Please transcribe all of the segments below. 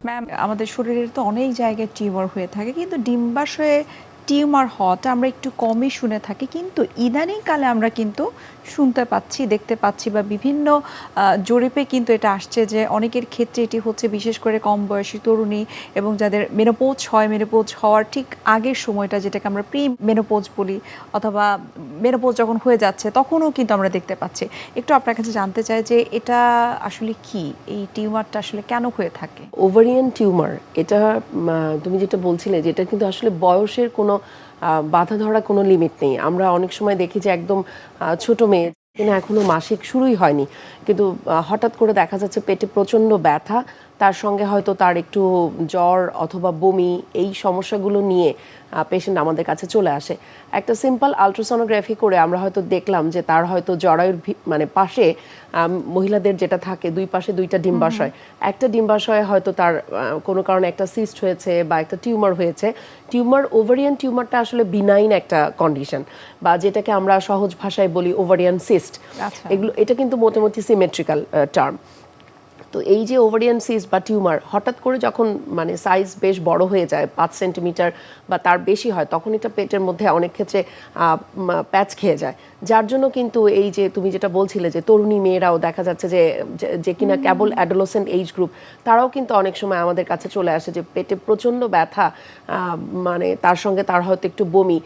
Ma'am আমাদের শরীরের তো অনেক জায়গায় টিউমার হয়ে থাকে কিন্তু ডিম্বাশয়ে টিউমার হওয়াটা আমরা একটু কমই শুনে থাকি, কিন্তু ইদানিং কালে আমরা কিন্তু শুনতে পাচ্ছি, দেখতে পাচ্ছি বা বিভিন্ন জরিপে কিন্তু এটা আসছে যে অনেকের ক্ষেত্রে এটি হচ্ছে বিশেষ করে কম বয়সী তরুণী এবং যাদের মেনোপোজ হয় মেনোপোজ হওয়ার ঠিক আগের সময়টা যেটাকে আমরা প্রি মেনোপোজ বলি অথবা মেনোপোজ যখন হয়ে যাচ্ছে তখনও কিন্তু আমরা দেখতে পাচ্ছি। একটু আপনার কাছে জানতে চাই যে এটা আসলে কি? এই টিউমারটা আসলে কেন হয়ে থাকে? ওভারিয়ান টিউমার এটা তুমি যেটা বলছিলে যে এটা কিন্তু আসলে বয়সের কোনো বাধা ধরা কোনো লিমিট নেই। আমরা অনেক সময় দেখি যে একদম ছোট মেয়ে কিনা এখনও মাসিক শুরুই হয়নি। কিন্তু হঠাৎ করে দেখা যাচ্ছে পেটে প্রচণ্ড ব্যথা তার সঙ্গে হয়তো তার একটু জ্বর অথবা বমি এই সমস্যাগুলো নিয়ে পেশেন্ট আমাদের কাছে চলে আসে। একটা সিম্পল আলট্রাসোনোগ্রাফি করে আমরা হয়তো দেখলাম যে তার হয়তো জরায়ুর ভি- মানে পাশে মহিলাদের যেটা থাকে দুই পাশে দুইটা ডিম্বাশয়। একটা ডিম্বাশয়ে হয়তো তার কোনো কারণে একটা সিস্ট হয়েছে বা একটা টিউমার হয়েছে। টিউমার ওভারিয়ান টিউমারটা আসলে বিনাইন একটা কন্ডিশন বা যেটাকে আমরা সহজ ভাষায় বলি ওভারিয়ান সিস্ট আচ্ছা। এগুলো এটা কিন্তু মোটামুটি সিমেট্রিক্যাল টার্ম তো এই যে ওভারিয়ান সিস বা টিউমার হঠাৎ করে যখন মানে সাইজ বেশ বড় হয়ে যায় পাঁচ সেন্টিমিটার বা তার বেশি হয় তখন এটা পেটের মধ্যে অনেক ক্ষেত্রে প্যাচ খেয়ে যায়। যার জন্য কিন্তু এই যে তুমি যেটা বলছিলে যে তরুণী মেয়েরাও দেখা যাচ্ছে যে যে- কিনা কেবল অ্যাডোলসেন্ট এইজ গ্রুপ তারাও কিন্তু অনেক সময় আমাদের কাছে চলে আসে যে পেটে প্রচণ্ড ব্যথা মানে তার সঙ্গে তার হয়তো একটু বমি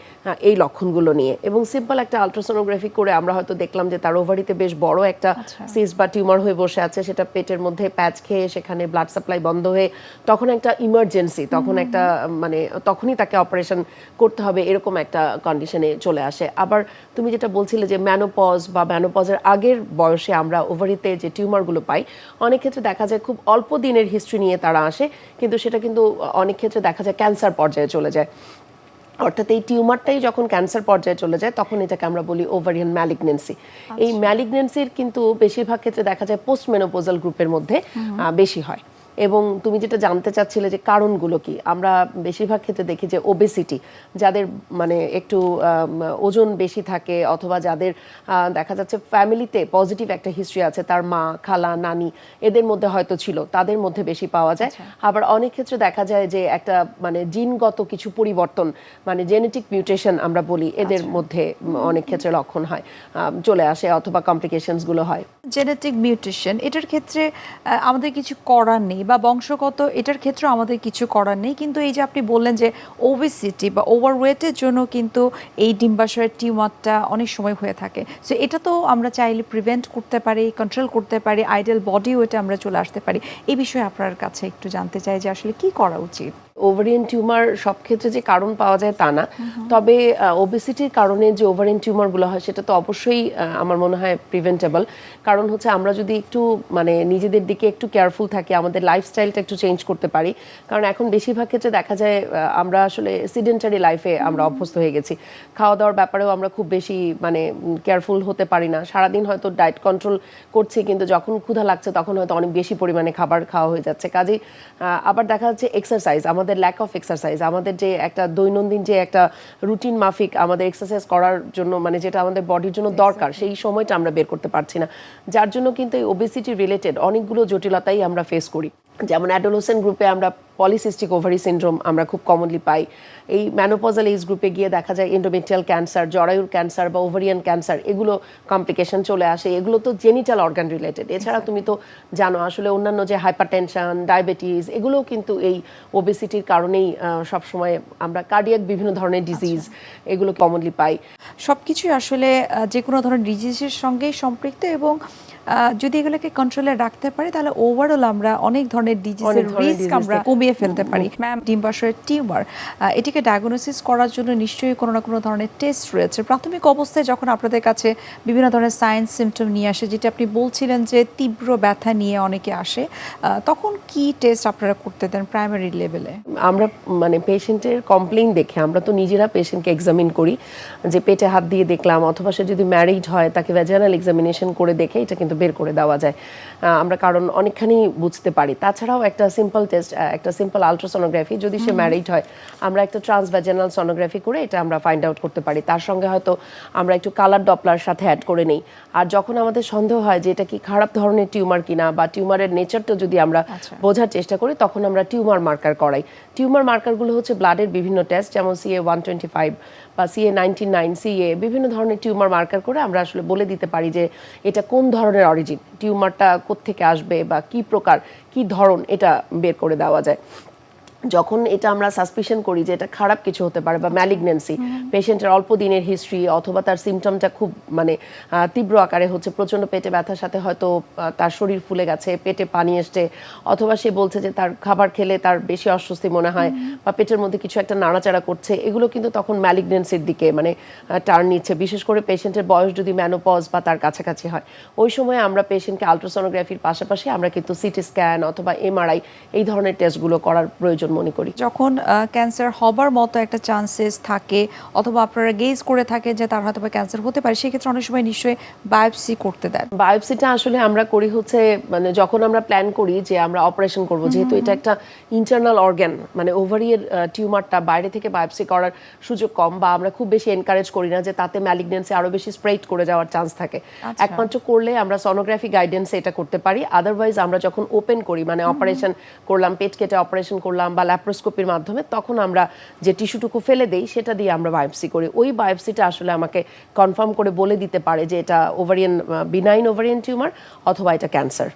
এই লক্ষণগুলো নিয়ে। এবং সিম্পল একটা আলট্রাসোনোগ্রাফি করে আমরা হয়তো দেখলাম যে তার ওভারিতে বেশ বড় একটা সিস বা টিউমার হয়ে বসে আছে সেটা পেটের মধ্যে প্যাচ খেয়ে সেখানে ব্লাড সাপ্লাই বন্ধ হয়ে তখন একটা ইমার্জেন্সি তখন একটা মানে তখনই তাকে অপারেশন করতে হবে এরকম একটা কন্ডিশনে চলে আসে। আবার তুমি যেটা বলছিলে যে ম্যানোপজ বা ম্যানোপজের আগের বয়সে আমরা ওভারিতে যে টিউমারগুলো পাই, অনেক ক্ষেত্রে দেখা যায় খুব অল্প দিনের হিস্ট্রি নিয়ে তারা আসে, কিন্তু সেটা কিন্তু অনেক ক্ষেত্রে দেখা যায় ক্যান্সার পর্যায়ে চলে যায়। অর্থাৎ এই টিউমারটাই যখন ক্যান্সার পর্যায়ে চলে যায় তখন এটাকে আমরা বলি ওভারিয়ান ম্যালিগনেন্সি এই ম্যালিগনেন্সির কিন্তু বেশিরভাগ ক্ষেত্রে দেখা যায় পোস্ট মেনোপোজাল গ্রুপের মধ্যে বেশি হয়। এবং তুমি যেটা জানতে চাচ্ছিলে যে কারণগুলো কি আমরা বেশিরভাগ ক্ষেত্রে দেখি যে ওবেসিটি যাদের মানে একটু ওজন বেশি থাকে অথবা যাদের দেখা যাচ্ছে ফ্যামিলিতে পজিটিভ একটা হিস্ট্রি আছে তার মা খালা নানি এদের মধ্যে হয়তো ছিল তাদের মধ্যে বেশি পাওয়া যায়। আবার অনেক ক্ষেত্রে দেখা যায় যে একটা মানে জিনগত কিছু পরিবর্তন মানে জেনেটিক মিউটেশন আমরা বলি এদের মধ্যে অনেক ক্ষেত্রে লক্ষণ হয় চলে আসে অথবা কমপ্লিকেশনসগুলো হয়। জেনেটিক মিউটেশন এটার ক্ষেত্রে আমাদের কিছু করার নেই বা বংশগত, এটার ক্ষেত্রে আমাদের কিছু করার নেই। কিন্তু এই যে আপনি বললেন যে ওবেসিটি বা ওভারওয়েটের জন্য কিন্তু এই ডিম্বাশয়ের টিউমারটা অনেক সময় হয়ে থাকে। সো এটা তো আমরা চাইলে প্রিভেন্ট করতে পারি কন্ট্রোল করতে পারি আইডিয়াল বডি ওয়েটে আমরা চলে আসতে পারি। এই বিষয়ে আপনার কাছে একটু জানতে চাই যে আসলে কি করা উচিত? ওভারিয়ান টিউমার সব ক্ষেত্রে যে কারণ পাওয়া যায় তা না। তবে ওবেসিটির কারণে যে ওভারিয়ান টিউমারগুলো হয় সেটা তো অবশ্যই আমার মনে হয় প্রিভেন্টেবল কারণ হচ্ছে আমরা যদি একটু মানে নিজেদের দিকে একটু কেয়ারফুল থাকি আমাদের লাইফস্টাইলটা একটু চেঞ্জ করতে পারি। কারণ এখন বেশিরভাগ ক্ষেত্রে দেখা যায় আমরা আসলে সিডেন্টারি লাইফে আমরা অভ্যস্ত হয়ে গেছি। খাওয়া দাওয়ার ব্যাপারেও আমরা খুব বেশি মানে কেয়ারফুল হতে পারি না। সারাদিন হয়তো ডায়েট কন্ট্রোল করছি কিন্তু যখন ক্ষুধা লাগছে তখন হয়তো অনেক বেশি পরিমাণে খাবার খাওয়া হয়ে যাচ্ছে। কাজেই আবার দেখা যাচ্ছে এক্সারসাইজ আমাদের ল্যাক অফ এক্সারসাইজ আমাদের যে একটা দৈনন্দিন যে একটা রুটিন মাফিক আমাদের এক্সারসাইজ করার জন্য মানে যেটা আমাদের বডির জন্য দরকার সেই সময়টা আমরা বের করতে পারছি না। যার জন্য কিন্তু এই ওবেসিটি রিলেটেড অনেকগুলো জটিলতাই আমরা ফেস করি। যেমন অ্যাডোলোসেন গ্রুপে আমরা পলিসিস্টিক ওভারি সিনড্রোম আমরা খুব কমনলি পাই। এই ম্যানোপজাল এইজ গ্রুপে গিয়ে দেখা যায় এন্ডোমেট্রিয়াল ক্যান্সার জরায়ুর ক্যান্সার বা ওভারিয়ান ক্যান্সার এগুলো কমপ্লিকেশন চলে আসে। এগুলো তো জেনিটাল অর্গান রিলেটেড এছাড়া তুমি তো জানো আসলে অন্যান্য যে হাইপারটেনশন ডায়াবেটিস এগুলোও কিন্তু এই ওবেসিটির কারণেই সবসময় আমরা কার্ডিয়াক বিভিন্ন ধরনের ডিজিজ এগুলো কমনলি পাই। সব কিছুই আসলে যে কোনো ধরনের ডিজিজের সঙ্গেই সম্পৃক্ত এবং যদি এগুলোকে কন্ট্রোলে রাখতে পারি তাহলে ওভারঅল আমরা অনেক ধরনের ডিজিজের রিস্ক আমরা থেকে- কমিয়ে ফেলতে পারি। ম্যাম ডিম্বাশয়ের টিউমার এটিকে ডায়াগনোসিস করার জন্য নিশ্চয়ই কোনো না কোনো ধরনের টেস্ট রয়েছে। প্রাথমিক অবস্থায় যখন আপনাদের কাছে বিভিন্ন ধরনের সায়েন্স সিমটম নিয়ে আসে, যেটা আপনি বলছিলেন যে তীব্র ব্যথা নিয়ে অনেকে আসে তখন কি টেস্ট আপনারা করতে দেন প্রাইমারি লেভেলে আমরা মানে পেশেন্টের কমপ্লেইন দেখে আমরা তো নিজেরা পেশেন্টকে এক্সামিন করি। যে পেটে হাত দিয়ে দেখলাম, অথবা সে যদি ম্যারিড হয়, তাকে ভ্যাজানাল এক্সামিনেশন করে দেখে এটা কিন্তু বের করে দেওয়া যায়। আমরা কারণ অনেকখানি বুঝতে পারি। তাছাড়াও একটা সিম্পল টেস্ট একটা সিম্পল আলট্রাসোনোগ্রাফি যদি সে ম্যারিড হয় আমরা একটা ট্রান্সভ্যাজেনাল সোনোগ্রাফি করে এটা আমরা ফাইন্ড আউট করতে পারি। তার সঙ্গে হয়তো আমরা একটু কালার ডপলার সাথে অ্যাড করে নেই। আর যখন আমাদের সন্দেহ হয় যে এটা কি খারাপ ধরনের টিউমার কিনা বা টিউমারের নেচারটা যদি আমরা আচ্ছা। বোঝার চেষ্টা করি তখন আমরা টিউমার মার্কার করাই। টিউমার মার্কারগুলো হচ্ছে ব্লাডের বিভিন্ন টেস্ট যেমন সিএ ওয়ান টোয়েন্টি ফাইভ বা সিএ নাইনটি নাইন সিএ বিভিন্ন ধরনের টিউমার মার্কার করে আমরা আসলে বলে দিতে পারি যে এটা কোন ধরনের অরিজিন টিউমারটা কোত্থেকে আসবে বা কি প্রকার কি ধরন এটা বের করে দেওয়া যায়। যখন এটা আমরা সাসপিশন করি যে এটা খারাপ কিছু হতে পারে বা ম্যালিগনেন্সি পেশেন্টের অল্প দিনের হিস্ট্রি অথবা তার সিমটমটা খুব মানে তীব্র আকারে হচ্ছে প্রচণ্ড পেটে ব্যথার সাথে হয়তো তার শরীর ফুলে গেছে পেটে পানি এসছে অথবা সে বলছে যে তার খাবার খেলে তার বেশি অস্বস্তি মনে হয় বা পেটের মধ্যে কিছু একটা নাড়াচাড়া করছে এগুলো কিন্তু তখন ম্যালিগনেন্সির দিকে মানে টার্ন নিচ্ছে। বিশেষ করে পেশেন্টের বয়স যদি ম্যানোপজ বা তার কাছাকাছি হয়। ওই সময় আমরা পেশেন্টকে আলট্রাসোনোগ্রাফির পাশাপাশি আমরা কিন্তু সিটি স্ক্যান অথবা এমআরআই এই ধরনের টেস্টগুলো করার প্রয়োজন মনে করি। যখন ক্যান্সার হবার মতো একটা চান্সেস থাকে অথবা আপনারা গেজ করে থাকে যে তার হয়তো ক্যান্সার হতে পারে সেক্ষেত্রে অনেক সময় নিশ্চয়ই বায়োপসি করতে দেন। বায়োপসিটা আসলে আমরা করি হচ্ছে মানে যখন আমরা প্ল্যান করি যে আমরা অপারেশন করব যেহেতু এটা একটা ইন্টারনাল অর্গান মানে ওভারিয়ের টিউমারটা বাইরে থেকে বায়োপসি করার সুযোগ কম বা আমরা খুব বেশি এনকারেজ করি না যে তাতে ম্যালিগনেন্সি আরও বেশি স্প্রেড করে যাওয়ার চান্স থাকে। আচ্ছা। একমাত্র করলে আমরা সনোগ্রাফি গাইডেন্সে এটা করতে পারি আদারওয়াইজ আমরা যখন ওপেন করি মানে অপারেশন করলাম পেট কেটে অপারেশন করলাম বা ল্যাপ্রোস্কোপির মাধ্যমে, তখন আমরা যে টিস্যুটুকু ফেলে দেই, সেটা দিয়ে আমরা বায়োপসি করি। ওই বায়োপসিটা আসলে আমাকে কনফার্ম করে বলে দিতে পারে যে এটা ওভারিয়ান বিনাইন ওভারিয়ান টিউমার অথবা এটা ক্যান্সার।